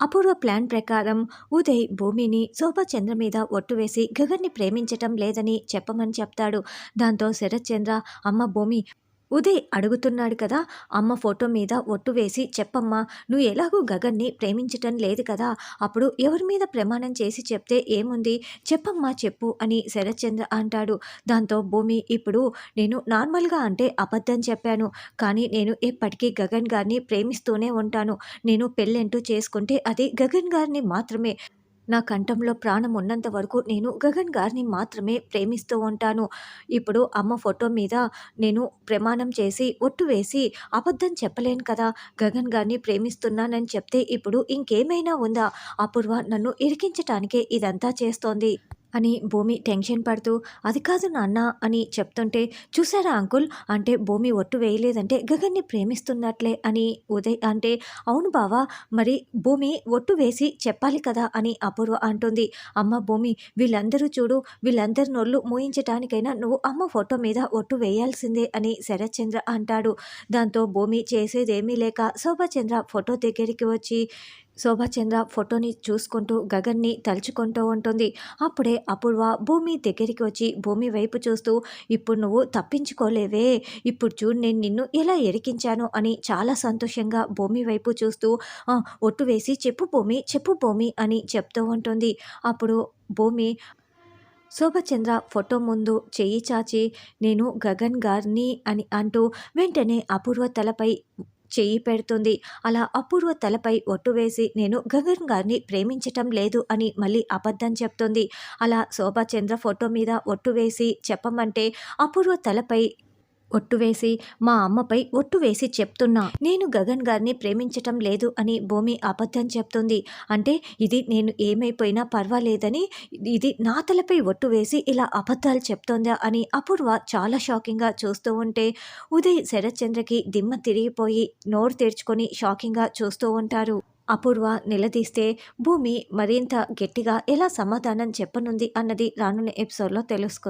అపూర్వ plan ప్రకారం ఉదయ్ భూమిని శోభాచంద్ర మీద ఒట్టు వేసి గగన్ని ప్రేమించటం లేదని చెప్పమని చెప్తాడు. దాంతో శరత్ చంద్ర అమ్మ భూమి ఉదయ్ అడుగుతున్నాడు కదా అమ్మ ఫోటో మీద ఒట్టు వేసి చెప్పమ్మా నువ్వు ఎలాగూ గగన్ని ప్రేమించటం లేదు కదా అప్పుడు ఎవరి మీద ప్రమాణం చేసి చెప్తే ఏముంది? చెప్పమ్మా చెప్పు అని శరత్చంద్ర అంటాడు. దాంతో భూమి ఇప్పుడు నేను నార్మల్గా అంటే అబద్ధం చెప్పాను కానీ నేను ఎప్పటికీ గగన్ గారిని ప్రేమిస్తూనే ఉంటాను. నేను పెళ్ళంటూ చేసుకుంటే అది గగన్ గారిని మాత్రమే నా కంఠంలో ప్రాణం ఉన్నంత వరకు నేను గగన్ గారిని మాత్రమే ప్రేమిస్తూ ఉంటాను. ఇప్పుడు అమ్మ ఫోటో మీద నేను ప్రమాణం చేసి ఒట్టు వేసి అబద్ధం చెప్పలేను కదా. గగన్ గారిని ప్రేమిస్తున్నానని చెప్తే ఇప్పుడు ఇంకేమైనా ఉందా? అపూర్వ నన్ను ఇరికించటానికే ఇదంతా చేస్తోంది. అని భూమి టెన్షన్ పడుతూ అది కాదు నాన్న అని చెప్తుంటే చూసారా అంకుల్? అంటే భూమి ఒట్టు వేయలేదంటే గగన్ని ప్రేమిస్తున్నట్లే అని ఉదయ్ అంటే అవును బావా మరి భూమి ఒట్టు వేసి చెప్పాలి కదా అని అపూర్వ అంటుంది. అమ్మ భూమి వీళ్ళందరూ చూడు వీళ్ళందరి నోళ్ళు మూయించటానికైనా నువ్వు అమ్మ ఫోటో మీద ఒట్టు వేయాల్సిందే అని శరత్చంద్ర అంటాడు. దాంతో భూమి చేసేదేమీ లేక శోభాచంద్ర ఫోటో దగ్గరికి వచ్చి శోభాచంద్ర ఫోటోని చూసుకుంటూ గగన్ని తలుచుకుంటూ ఉంటుంది. అప్పుడే అపూర్వ భూమి దగ్గరికి వచ్చి భూమి వైపు చూస్తూ ఇప్పుడు నువ్వు తప్పించుకోలేవే. ఇప్పుడు చూడు నేను నిన్ను ఎలా ఎరికించాను అని చాలా సంతోషంగా భూమి వైపు చూస్తూ ఒట్టు వేసి చెప్పు భూమి చెప్పు భూమి అని చెప్తూ ఉంటుంది. అప్పుడు భూమి శోభచంద్ర ఫోటో ముందు చెయ్యి చాచి నేను గగన్ గారిని అని అంటూ వెంటనే అపూర్వ తలపై చేయి పెడుతుంది. అలా అపూర్వ తలపై ఒట్టు వేసి నేను గగన్ గారిని ప్రేమించటం లేదు అని మళ్ళీ అబద్ధం చెప్తుంది. అలా శోభాచంద్ర ఫోటో మీద ఒట్టు వేసి చెప్పమంటే అపూర్వ తలపై ఒట్టు వేసి మా అమ్మపై ఒట్టు వేసి చెప్తున్నా. నేను గగన్ గారిని ప్రేమించటం లేదు అని భూమి అబద్ధం చెప్తుంది. అంటే ఇది నేను ఏమైపోయినా పర్వాలేదని ఇది నా తలపై ఒట్టు వేసి ఇలా అబద్ధాలు చెప్తోందా అని అపూర్వ చాలా షాకింగ్గా చూస్తూ ఉంటే ఉదయ్ శరత్చంద్రకి దిమ్మ తిరిగిపోయి నోరు తెరుచుకొని షాకింగ్గా చూస్తూ ఉంటారు. అపూర్వ నిలదీస్తే భూమి మరింత గట్టిగా ఎలా సమాధానం చెప్పనుంది అన్నది రానున్న ఎపిసోడ్లో తెలుసుకుంది.